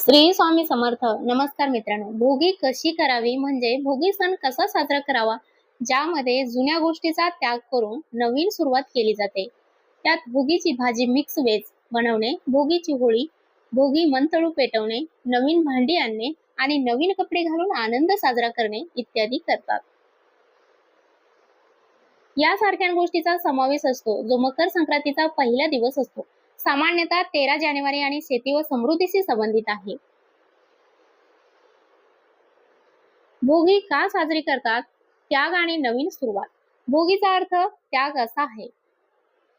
श्री स्वामी समर्थ. नमस्कार मित्रांनो. भोगी कशी करावी? म्हणजे भोगी सण कसा साजरा करावा? ज्यामध्ये जुन्या गोष्टीचा त्याग करून नवीन सुरुवात केली जाते. त्यात भोगीची भाजी मिक्स वेज बनवणे भोगीची होळी भोगी मंतळू पेटवणे नवीन भांडी आणणे आणि नवीन कपडे घालून आनंद साजरा करणे इत्यादी करतात. यासारख्या गोष्टीचा समावेश असतो. जो मकर संक्रांतीचा पहिला दिवस असतो. सामान्यतः तेरा जानेवारी आणि शेती व समृद्धीशी संबंधित आहे. भोगी का साजरी करतात? त्याग आणि नवीन सुरुवात. भोगीचा अर्थ त्याग असा आहे.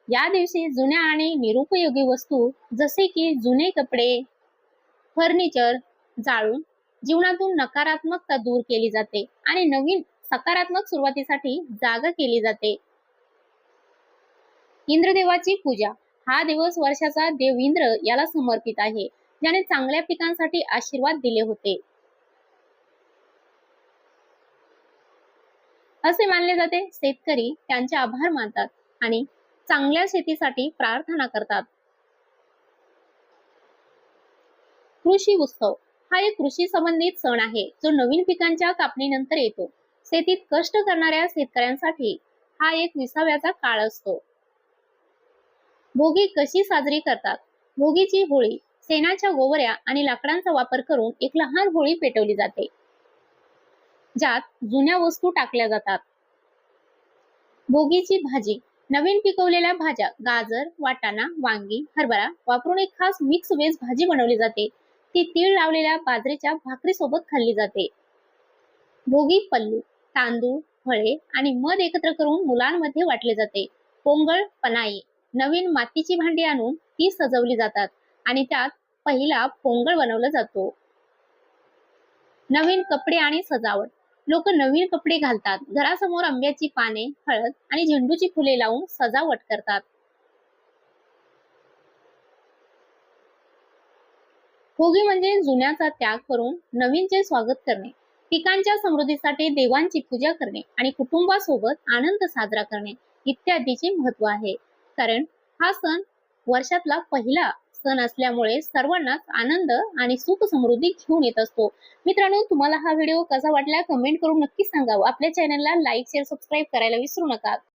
या दिवशी जुन्या आणि निरुपयोगी वस्तू जसे की जुने कपडे फर्निचर जाळून जीवनातून नकारात्मकता दूर केली जाते आणि नवीन सकारात्मक सुरुवातीसाठी जागा केली जाते. इंद्रदेवाची पूजा. हा दिवस वर्षाचा देवेंद्र याला समर्पित आहे. ज्याने चांगल्या पिकांसाठी आशीर्वाद दिले होते. असे मानले जाते शेतकरी त्यांचे आभार मानतात आणि चांगल्या शेतीसाठी प्रार्थना करतात. कृषी उत्सव. हा एक कृषी संबंधित सण आहे जो नवीन पिकांच्या कापणीनंतर येतो. शेतीत कष्ट करणाऱ्या शेतकऱ्यांसाठी हा एक विसाव्याचा काळ असतो. भोगी कशी साजरी करतात? भोगीची होळी शेणाच्या गोवऱ्या आणि लाकडांचा वापर करून एक लहान होळी पेटवली जाते. ज्यात जुन्या वस्तू टाकल्या जातात. भोगीची भाजी नवीन पिकवलेल्या भाज्या गाजर वाटाणा वांगी हरभरा वापरून एक खास मिक्स वेज भाजी बनवली जाते. ती तीळ लावलेल्या बाजरीच्या भाकरी सोबत खाल्ली जाते. भोगी पल्लू तांदूळ फळे आणि मध एकत्र करून मुलांमध्ये वाटले जाते. पोंगळ पनाई नवीन मातीची भांडी आणून ती सजवली जातात आणि त्यात पहिला पोंगळ बनवला जातो. नवीन कपडे आणि सजावट. लोक नवीन कपडे घालतात. घरासमोर आंब्याची पाने हळद आणि झेंडूची फुले लावून सजावट करतात. भोगी म्हणजे जुन्याचा त्याग करून नवीनचे स्वागत करणे पिकांच्या समृद्धीसाठी देवांची पूजा करणे आणि कुटुंबासोबत आनंद साजरा करणे इत्यादीचे महत्त्व आहे. कारण हा सण वर्षातला पहिला सण असल्यामुळे सर्वांनाच आनंद आणि सुख समृद्धी घेऊन येत असतो. मित्रांनो तुम्हाला हा व्हिडिओ कसा वाटला? कमेंट करून नक्की सांगावं. आपल्या चॅनलला लाईक शेअर सबस्क्राईब करायला विसरू नका.